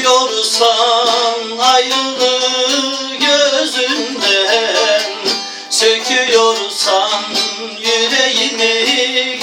Söküyorsan ayrılığı gözünden Söküyorsan yüreğini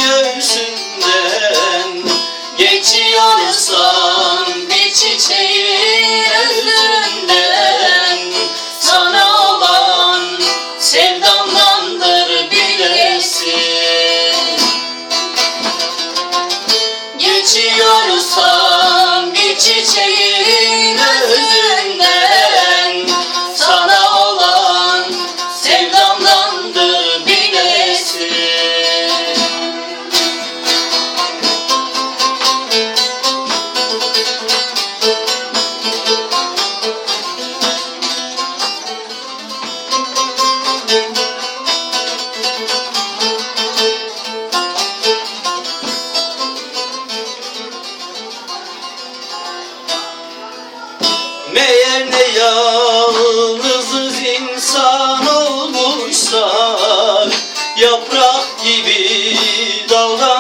Ne yalnızız insan olmuşsak Yaprak gibi dalga